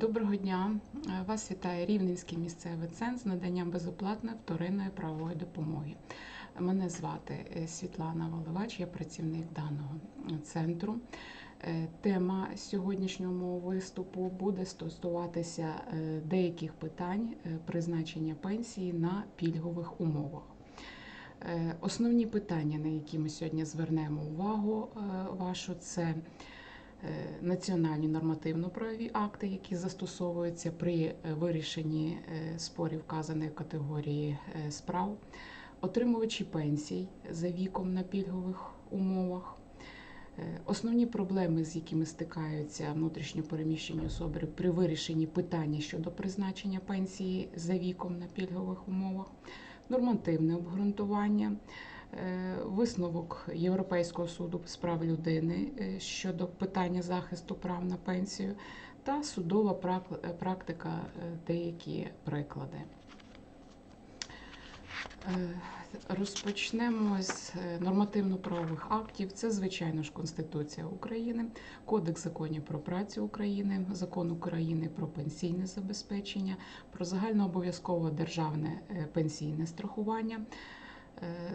Доброго дня! Е, Вас вітає Рівненський місцевий центр з наданням безоплатної вторинної правової допомоги. Мене звати е, Світлана Валивач, я працівник даного центру. Е, Тема сьогоднішнього мого виступу буде стосуватися деяких питань призначення пенсії на пільгових умовах. Основні питання, на які ми сьогодні звернемо увагу вашу, це національні нормативно-правові акти, які застосовуються при е, вирішенні е, спорів вказаної категорії е, справ, отримувачі пенсій за віком на пільгових умовах. Е, Основні проблеми, з якими стикаються внутрішньо переміщені особи при вирішенні питання щодо призначення пенсії за віком на пільгових умовах, нормативне обґрунтування, е, висновок Європейського суду з прав людини е, щодо питання захисту прав на пенсію та судова практика, е, деякі приклади. Е, Розпочнемо з е, нормативно-правових актів. Це, звичайно ж, Конституція України, Кодекс законів про працю України, Закон України про пенсійне забезпечення, про загальнообов'язкове державне е, пенсійне страхування, е,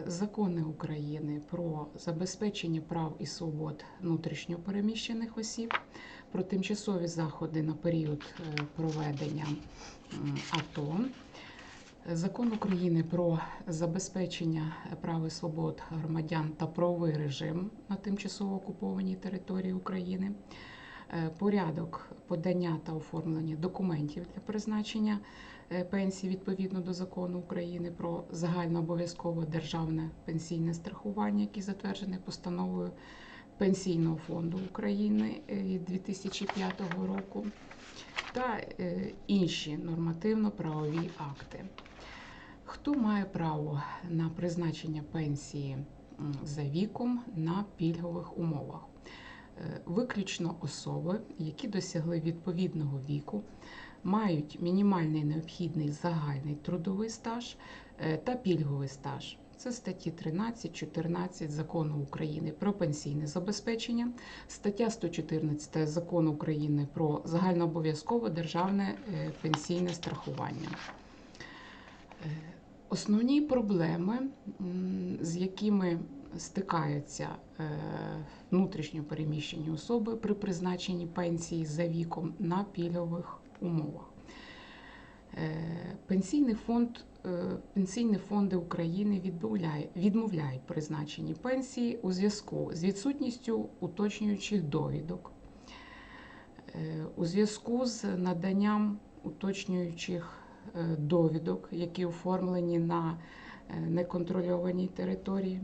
закони України про забезпечення прав і свобод внутрішньопереміщених осіб, про тимчасові заходи на період е, проведення АТО. Закон України про забезпечення прав і свобод громадян та правовий режим на тимчасово окупованій території України, е, порядок подання та оформлення документів для призначення е, пенсії відповідно до закону України про загальнообов'язкове державне пенсійне страхування, який затверджений постановою Пенсійного фонду України е, 2005 року, та е, інші нормативно-правові акти. Хто має право на призначення пенсії за віком на пільгових умовах? Е, Виключно особи, які досягли відповідного віку, мають мінімальний необхідний загальний трудовий стаж е, та пільговий стаж. Це статті 13, 14 закону України про пенсійне забезпечення, стаття 114 закону України про загальнообов'язкове державне е, пенсійне страхування. Е, Основні проблеми, з якими стикаються внутрішньо переміщені особи при призначенні пенсії за віком на пільгових умовах. Е, Пенсійний фонд, е, пенсійні фонди України відмовляють призначенні пенсії у зв'язку з відсутністю уточнюючих довідок, е, у зв'язку з наданням уточнюючих довідок, які оформлені на неконтрольованій території.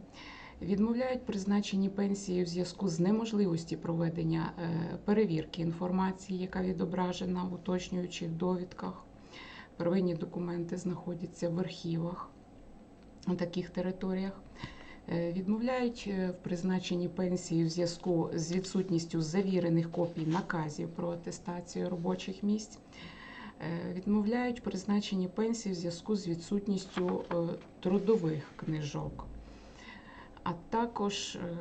Відмовляють призначені пенсії у зв'язку з неможливості проведення е, перевірки інформації, яка відображена в уточнюючих довідках. Первинні документи знаходяться в архівах на таких територіях. Е, Відмовляють е, в призначенні пенсії в зв'язку з відсутністю завірених копій наказів про атестацію робочих місць. Відмовляють в призначенні пенсії в зв'язку з відсутністю трудових книжок, а також е,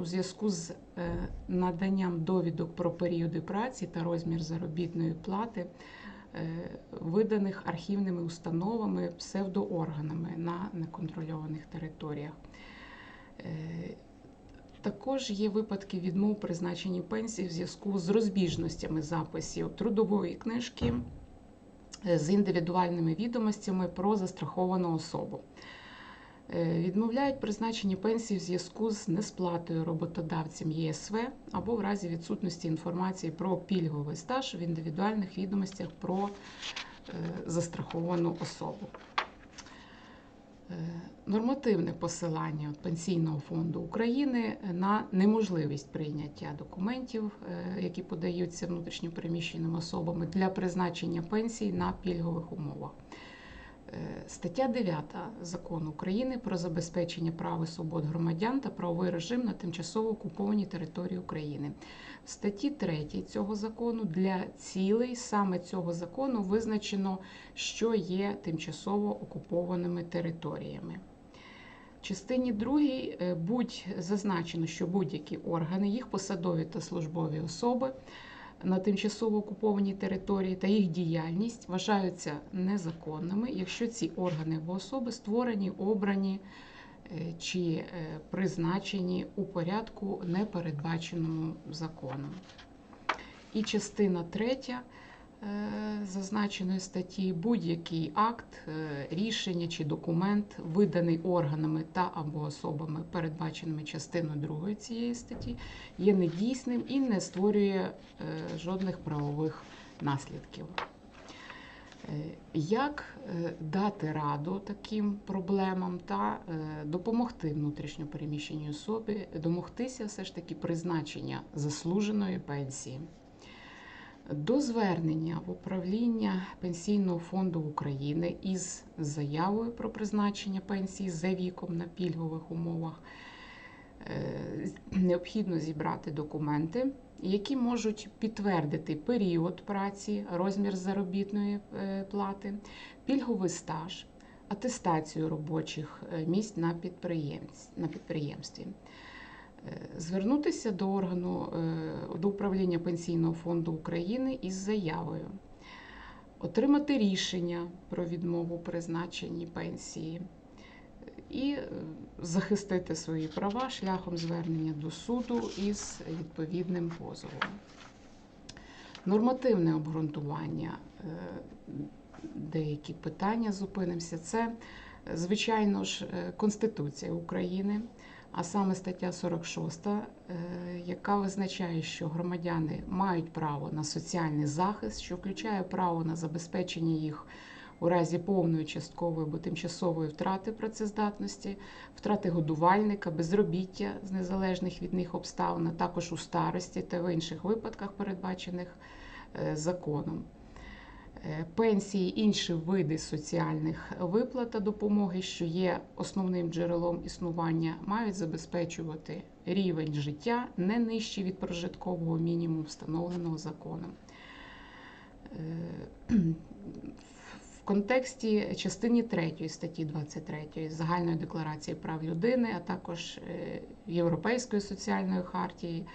у зв'язку з е, наданням довідок про періоди праці та розмір заробітної плати, е, виданих архівними установами, псевдоорганами на неконтрольованих територіях. Також є випадки відмов призначенні пенсії в зв'язку з розбіжностями записів трудової книжки з індивідуальними відомостями про застраховану особу. Е, Відмовляють призначені пенсії в зв'язку з несплатою роботодавцем ЄСВ або в разі відсутності інформації про пільговий стаж в індивідуальних відомостях про е, застраховану особу. Е, Нормативне посилання Пенсійного фонду України на неможливість прийняття документів, які подаються внутрішньопереміщеними особами для призначення пенсій на пільгових умовах. Е, Стаття 9 закону України про забезпечення прав і свобод громадян та правовий режим на тимчасово окупованій території України. В статті 3 цього закону для цілей саме цього закону визначено, що є тимчасово окупованими територіями. В частині 2 будь зазначено, що будь-які органи, їх посадові та службові особи на тимчасово окупованій території та їх діяльність вважаються незаконними, якщо ці органи або особи створені, обрані е, чи е, призначені у порядку, не передбаченому законом. І частина третя зазначеної статті будь-який акт, е, рішення чи документ, виданий органами та або особами, передбаченими частиною 2 цієї статті, є недійсним і не створює е, жодних правових наслідків. Е, Як е, дати раду таким проблемам та е, допомогти внутрішньопереміщеній особі домогтися все ж таки призначення заслуженої пенсії? До звернення в управління Пенсійного фонду України із заявою про призначення пенсії за віком на пільгових умовах е, необхідно зібрати документи, які можуть підтвердити період праці, розмір заробітної е, плати, пільговий стаж, атестацію робочих е, місць на підприємстві. Звернутися до органу е, до управління Пенсійного фонду України із заявою, отримати рішення про відмову призначенні пенсії і е, захистити свої права шляхом звернення до суду із відповідним позовом. Нормативне обґрунтування, е, деякі питання зупинимося. Це, звичайно ж, Конституція України, а саме стаття 46, е, яка визначає, що громадяни мають право на соціальний захист, що включає право на забезпечення їх у разі повної часткової або тимчасової втрати працездатності, втрати годувальника, безробіття з незалежних від них обставин, а також у старості та в інших випадках, передбачених е, законом. Е, Пенсії, інші види соціальних виплат та допомоги, що є основним джерелом існування, мають забезпечувати рівень життя не нижчий від прожиткового мінімуму, встановленого законом. Е, В контексті частині 3 статті 23 Загальної декларації прав людини, а також е, Європейської соціальної хартії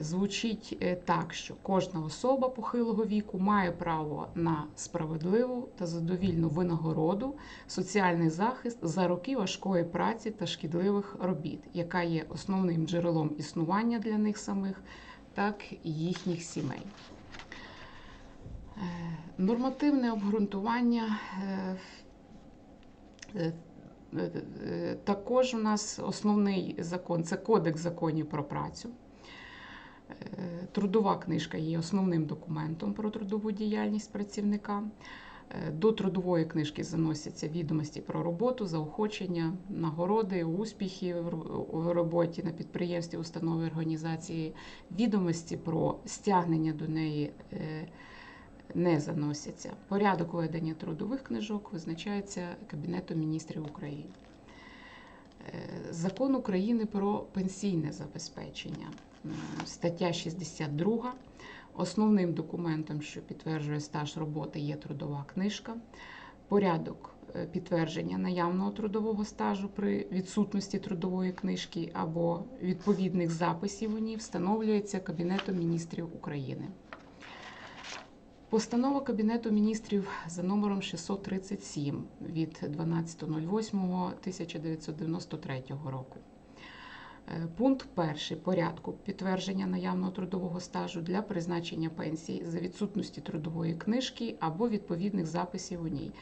звучить е, так, що кожна особа похилого віку має право на справедливу та задовільну винагороду, соціальний захист за роки важкої праці та шкідливих робіт, яка є основним джерелом існування для них самих, так і їхніх сімей. Е, Нормативне обґрунтування е, е, е, е, також у нас основний закон це Кодекс законів про працю. Е, Трудова книжка є основним документом про трудову діяльність працівника. Е, До трудової книжки заносяться відомості про роботу, заохочення, нагороди, успіхи в роботі на підприємстві, установі організації, відомості про стягнення до неї е, не заносяться. Порядок ведення трудових книжок визначається Кабінетом міністрів України. Закон України про пенсійне забезпечення, стаття 62. Основним документом, що підтверджує стаж роботи, є трудова книжка. Порядок е, підтвердження наявного трудового стажу при відсутності трудової книжки або відповідних записів у ній встановлюється Кабінетом міністрів України. Постанова Кабінету міністрів за номером 637 від 12.08.1993 року. Е, Пункт перший порядку підтвердження наявного трудового стажу для призначення пенсії за відсутності трудової книжки або відповідних записів у ній.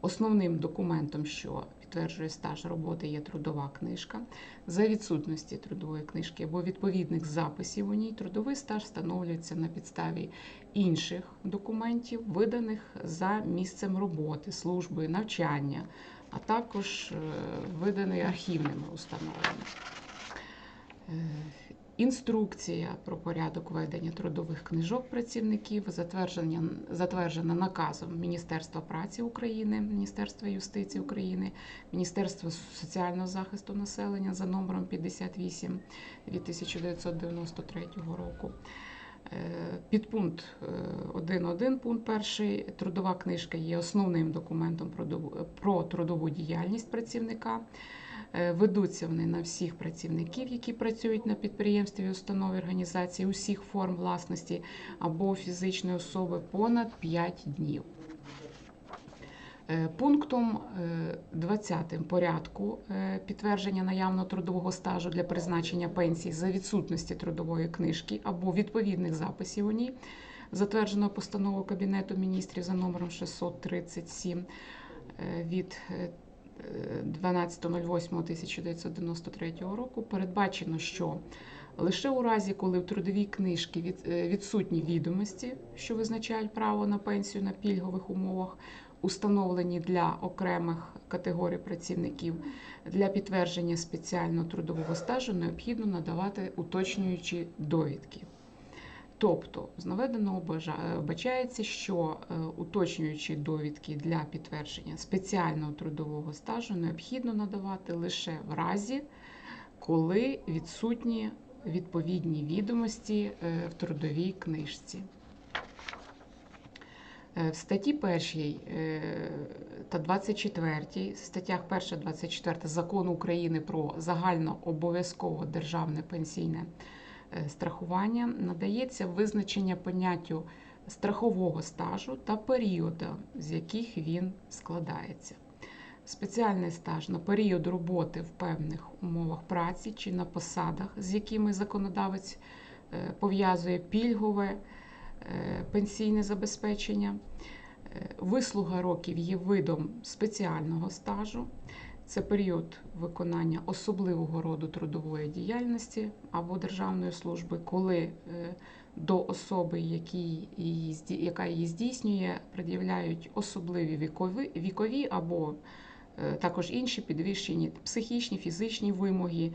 Основним документом, що підтверджує стаж роботи, є трудова книжка. За відсутності трудової книжки або відповідних записів у ній трудовий стаж встановлюється на підставі інших документів, виданих за місцем роботи, служби, навчання, а також е, виданий архівними установами. Е, Інструкція про порядок ведення трудових книжок працівників затвердження, затверджена наказом Міністерства праці України, Міністерства юстиції України, Міністерства соціального захисту населення за номером 58 від 1993 року. Е, Підпункт е, 1.1, пункт 1. Трудова книжка є основним документом про трудову діяльність працівника. Е, Ведуться вони на всіх працівників, які працюють на підприємстві, установі організації усіх форм власності або фізичної особи понад 5 днів. Е, Пунктом е, 20 порядку е, підтвердження наявного трудового стажу для призначення пенсії за відсутності трудової книжки або відповідних записів у ній, затвердженого постановою Кабінету міністрів за номером 637 е, від 12.08.1993 року, передбачено, що лише у разі, коли в трудовій книжці е, відсутні відомості, що визначають право на пенсію на пільгових умовах, установлені для окремих категорій працівників, для підтвердження спеціального трудового стажу необхідно надавати уточнюючі довідки. Тобто, з наведеного е, вбачається, що е, уточнюючі довідки для підтвердження спеціального трудового стажу необхідно надавати лише в разі, коли відсутні відповідні відомості е, в трудовій книжці. В статті 1 та 24, статтях 1 24 Закону України про загальнообов'язкове державне пенсійне страхування надається визначення поняттю страхового стажу та періоду, з яких він складається. Спеціальний стаж на період роботи в певних умовах праці чи на посадах, з якими законодавець е, пов'язує пільгове е, пенсійне забезпечення. Е, Вислуга років є видом спеціального стажу. Це період виконання особливого роду трудової діяльності або державної служби, коли е, до особи, які її, яка її здійснює, пред'являють особливі вікові, вікові або е, також інші підвищені психічні, фізичні вимоги,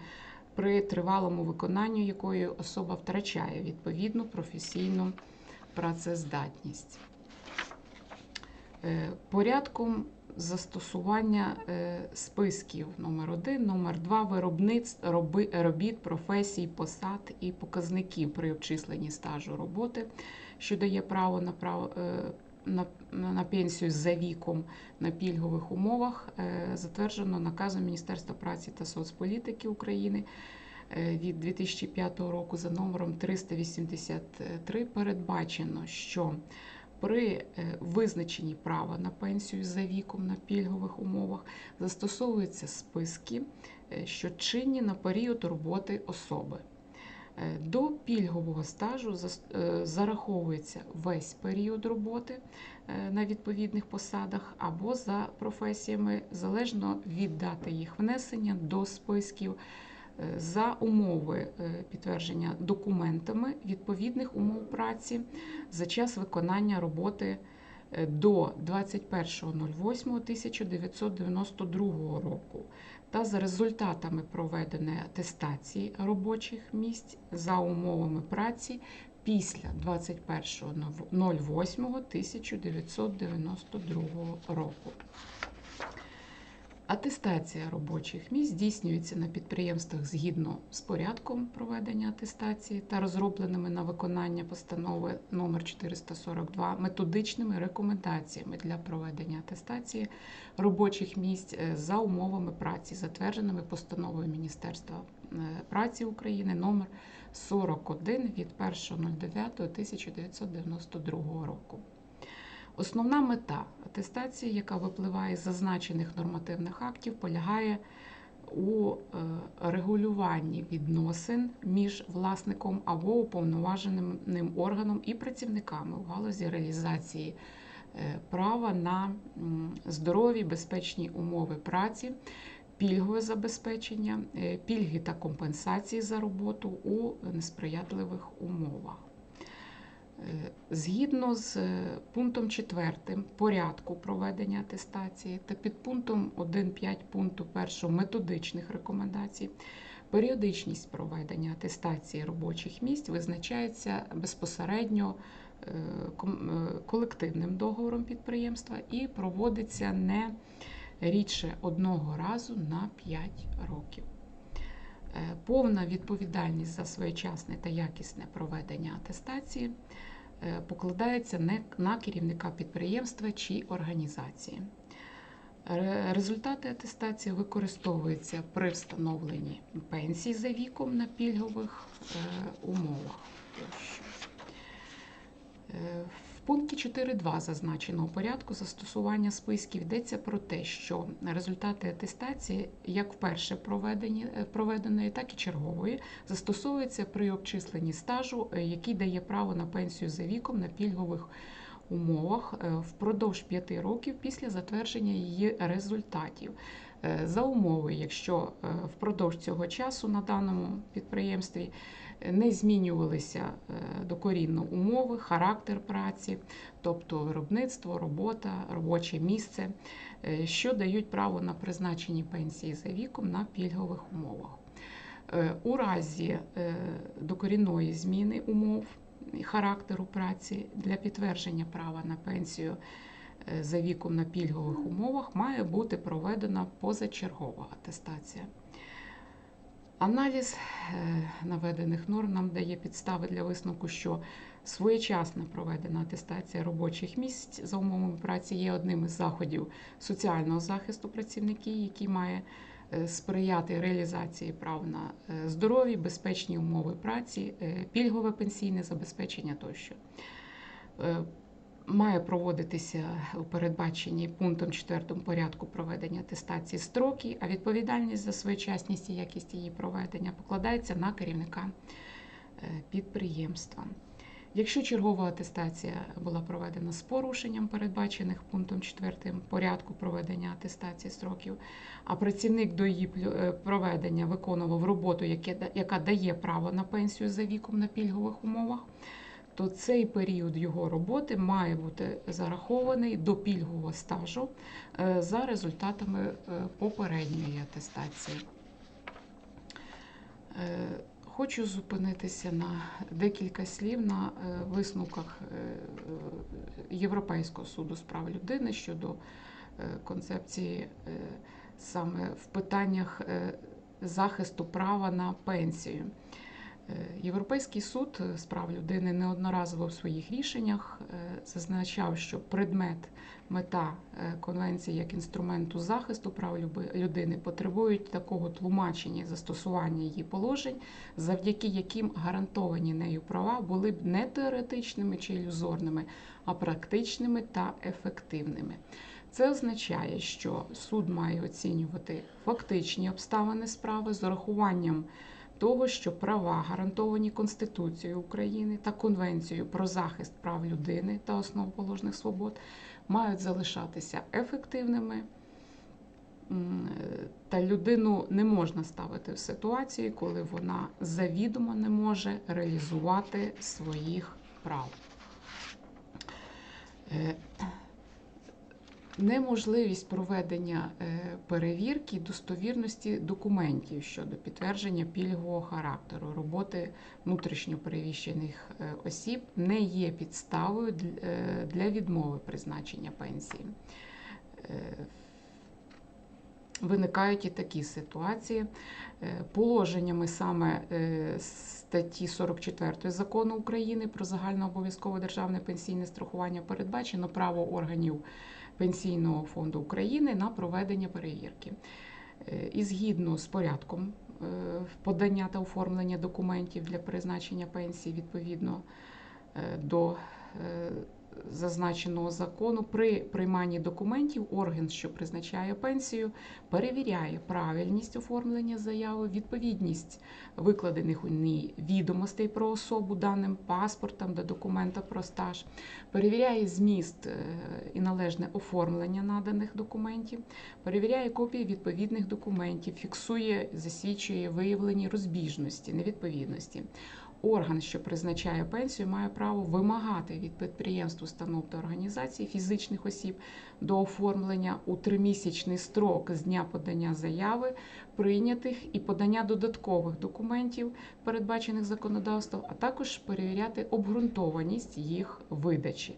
при тривалому виконанню якої особа втрачає відповідну професійну працездатність. Е, Порядком застосування е, списків. Номер 1 номер 2 виробництв робіт, професій, посад і показників при обчисленні стажу роботи, що дає право на право. е, На, на пенсію за віком на пільгових умовах е, затверджено наказом Міністерства праці та соцполітики України від 2005 року за номером 383 передбачено, що при е, визначенні права на пенсію за віком на пільгових умовах застосовуються списки, е, що чинні на період роботи особи. Е, До пільгового стажу зараховується весь період роботи на відповідних посадах або за професіями, залежно від дати їх внесення до списків за умови е, підтвердження документами відповідних умов праці за час виконання роботи е, до 21.08.1992 року та за результатами проведеної атестації робочих місць за умовами праці після 21.08.1992 року. Атестація робочих місць здійснюється на підприємствах згідно з порядком проведення атестації та розробленими на виконання постанови номер 442 методичними рекомендаціями для проведення атестації робочих місць е, за умовами праці, затвердженими постановою Міністерства е, праці України номер 41 від 1.09.1992 року. Основна мета атестації, яка випливає з зазначених нормативних актів, полягає у е, регулюванні відносин між власником або уповноваженим ним органом і працівниками у галузі реалізації е, права на здорові безпечні умови праці, пільгове забезпечення, е, пільги та компенсації за роботу у несприятливих умовах. Е, Згідно з е, пунктом 4 порядку проведення атестації та підпунктом 1.5 пункту 1 методичних рекомендацій, періодичність проведення атестації робочих місць визначається безпосередньо е, колективним договором підприємства і проводиться не рідше одного разу на 5 років. Повна відповідальність за своєчасне та якісне проведення атестації е, покладається на керівника підприємства чи організації. Результати атестації використовуються при встановленні пенсій за віком на пільгових е, умовах. Пункті 4.2 зазначеного порядку застосування списків йдеться про те, що результати атестації, як вперше проведені, е, проведеної, так і чергової, застосовуються при обчисленні стажу, е, який дає право на пенсію за віком на пільгових умовах е, впродовж 5 років після затвердження її результатів. За умови, якщо впродовж цього часу на даному підприємстві не змінювалися е, докорінно умови, характер праці, тобто виробництво, робота, робоче місце, е, що дають право на призначені пенсії за віком на пільгових умовах. Е, У разі докорінної зміни умов характеру праці для підтвердження права на пенсію за віком на пільгових умовах має бути проведена позачергова атестація. Аналіз е, наведених норм нам дає підстави для висновку, що своєчасна проведена атестація робочих місць за умовами праці є одним із заходів соціального захисту працівників, який має е, сприяти реалізації прав на е, здорові, безпечні умови праці, пільгове пенсійне забезпечення тощо. Має проводитися у передбаченні пунктом 4 порядку проведення атестації строки, а відповідальність за своєчасність і якість її проведення покладається на керівника е, підприємства. Якщо чергова атестація була проведена з порушенням, передбачених пунктом 4 порядку проведення атестації строків, а працівник до її е, проведення виконував роботу, яка дає право на пенсію за віком на пільгових умовах, то цей період його роботи має бути зарахований до пільгового стажу е, за результатами е, попередньої атестації. Е, Хочу зупинитися на декілька слів на висновках Європейського суду з прав людини щодо концепції саме в питаннях захисту права на пенсію. Е, Європейський суд з прав людини неодноразово в своїх рішеннях е, зазначав, що предмет, мета е, конвенції як інструменту захисту прав людини потребують такого тлумачення застосування її положень, завдяки яким гарантовані нею права були б не теоретичними чи ілюзорними, а практичними та ефективними. Це означає, що суд має оцінювати фактичні обставини справи з урахуванням того, що права, гарантовані Конституцією України та Конвенцією про захист прав людини та основоположних свобод, мають залишатися ефективними. Та людину не можна ставити в ситуації, коли вона завідомо не може реалізувати своїх прав. Неможливість проведення е, перевірки достовірності документів щодо підтвердження пільгового характеру роботи внутрішньопереміщених е, осіб не є підставою е, для відмови призначення пенсії. Виникають і такі ситуації. Положеннями саме статті 44 закону України про загальнообов'язкове державне пенсійне страхування передбачено право органів Пенсійного фонду України на проведення перевірки. Е, І згідно з порядком е, подання та оформлення документів для призначення пенсії відповідно е, до зазначеного закону, при прийманні документів орган, що призначає пенсію, перевіряє правильність оформлення заяви, відповідність викладених у ній відомостей про особу даним паспортом до документа про стаж, перевіряє зміст е, і належне оформлення наданих документів, перевіряє копії відповідних документів, фіксує, засвідчує виявлені розбіжності, невідповідності. Орган, що призначає пенсію, має право вимагати від підприємств, установ та організацій фізичних осіб до оформлення у тримісячний строк з дня подання заяви прийнятих і подання додаткових документів, передбачених законодавством, а також перевіряти обґрунтованість їх видачі.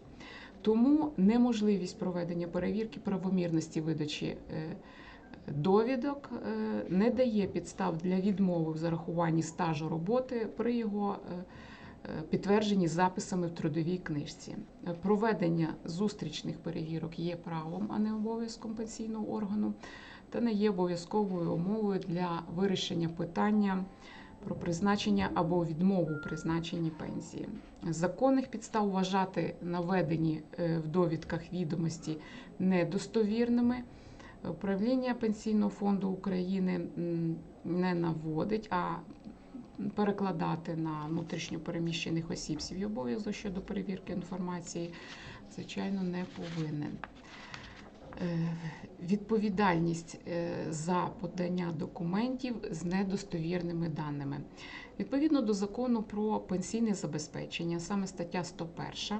Тому неможливість проведення перевірки правомірності видачі е, довідок е, не дає підстав для відмови в зарахуванні стажу роботи при його е, е, підтвердженні записами в трудовій книжці. Проведення зустрічних перевірок є правом, а не обов'язком пенсійного органу, та не є обов'язковою умовою для вирішення питання про призначення або відмову у призначенні пенсії. Законних підстав вважати наведені в довідках відомості недостовірними. Управління Пенсійного фонду України не наводить, а перекладати на внутрішньопереміщених осіб свій обов'язок щодо перевірки інформації, звичайно, не повинен. Е, Відповідальність е, за подання документів з недостовірними даними. Відповідно до закону про пенсійне забезпечення, саме стаття 101, Е,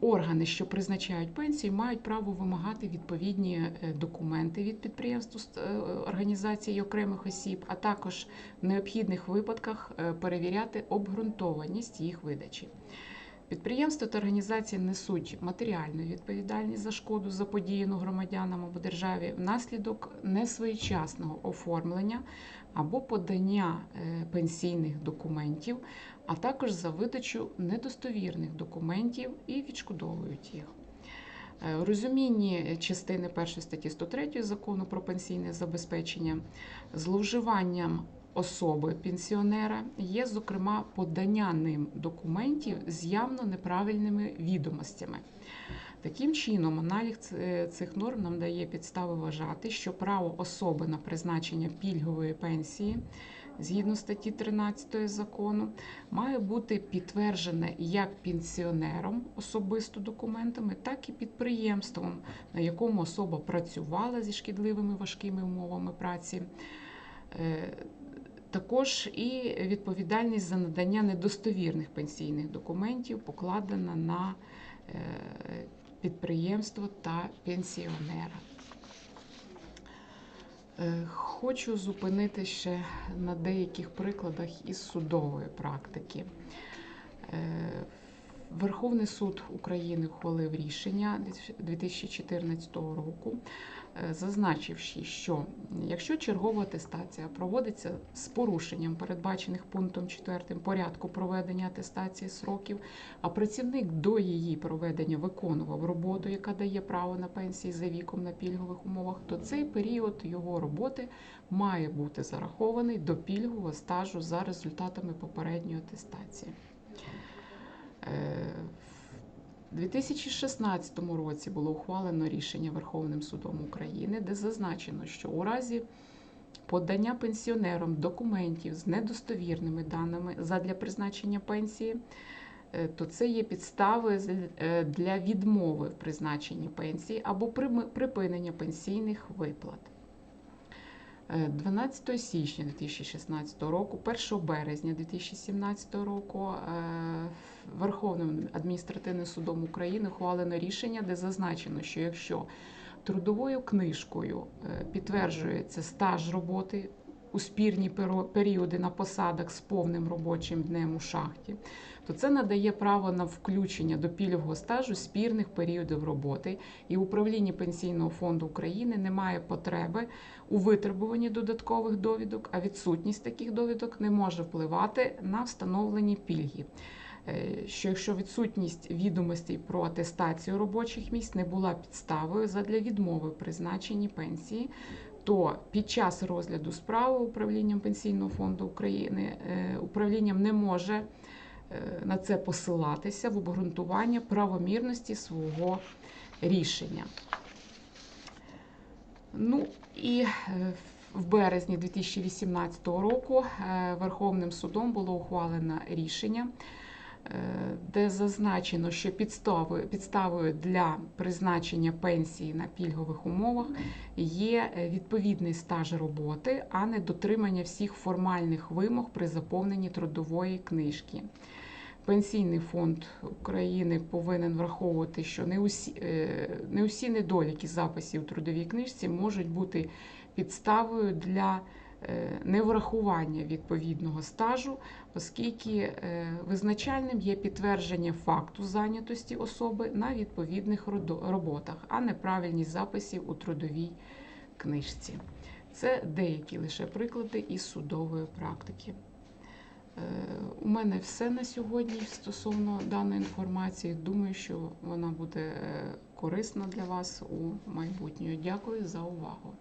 Органи, що призначають пенсії, мають право вимагати відповідні е, документи від підприємств, е, організацій окремих осіб, а також в необхідних випадках е, перевіряти обґрунтованість їх видачі. Підприємства та організації несуть матеріальну відповідальність за шкоду, заподіяну громадянам або державі внаслідок несвоєчасного оформлення або подання пенсійних документів, а також за видачу недостовірних документів і відшкодовують їх. Е, У розумінні частини 1 статті 103 закону про пенсійне забезпечення зловживанням особи пенсіонера є, зокрема, подання ним документів з явно неправильними відомостями. Таким чином, аналіз цих норм нам дає підстави вважати, що право особи на призначення пільгової пенсії згідно статті 13 закону має бути підтверджене як пенсіонером особисто документами, так і підприємством, на якому особа працювала зі шкідливими важкими умовами праці. Е, Також і відповідальність за надання недостовірних пенсійних документів покладена на е, підприємство та пенсіонера. Е, Хочу зупинити ще на деяких прикладах із судової практики. Е, Верховний суд України ухвалив рішення 2014 року, зазначивши, що якщо чергова атестація проводиться з порушенням передбачених пунктом 4 порядку проведення атестації сроків, а працівник до її проведення виконував роботу, яка дає право на пенсії за віком на пільгових умовах, то цей період його роботи має бути зарахований до пільгового стажу за результатами попередньої атестації. В 2016 році було ухвалено рішення Верховним судом України, де зазначено, що у разі подання пенсіонером документів з недостовірними даними задля призначення пенсії, е, то це є підстави е, для відмови в призначенні пенсії або припинення пенсійних виплат. Е, 12 січня 2016 року, 1 березня 2017 року е, Верховним адміністративним судом України ухвалено рішення, де зазначено, що якщо трудовою книжкою е, підтверджується стаж роботи у спірні періоди на посадах з повним робочим днем у шахті, то це надає право на включення до пільгового стажу спірних періодів роботи, і управління Пенсійного фонду України не має потреби у витребуванні додаткових довідок, а відсутність таких довідок не може впливати на встановлені пільги. Е, Що якщо відсутність відомостей про атестацію робочих місць не була підставою задля відмови призначенні пенсії, то під час розгляду справи управлінням Пенсійного фонду України е, управлінням не може на це посилатися в обґрунтування правомірності свого рішення. Ну і е, в березні 2018 року е, Верховним судом було ухвалено рішення, е, де зазначено, що підставою, підставою для призначення пенсії на пільгових умовах є е, відповідний стаж роботи, а не дотримання всіх формальних вимог при заповненні трудової книжки. Пенсійний фонд України повинен враховувати, що не усі, е, не усі недоліки записів у трудовій книжці можуть бути підставою для е, неврахування відповідного стажу, оскільки е, визначальним є підтвердження факту зайнятості особи на відповідних роботах, а не правильність записів у трудовій книжці. Це деякі лише приклади із судової практики. Е, У мене все на сьогодні стосовно даної інформації. Думаю, що вона буде е, корисна для вас у майбутньому. Дякую за увагу.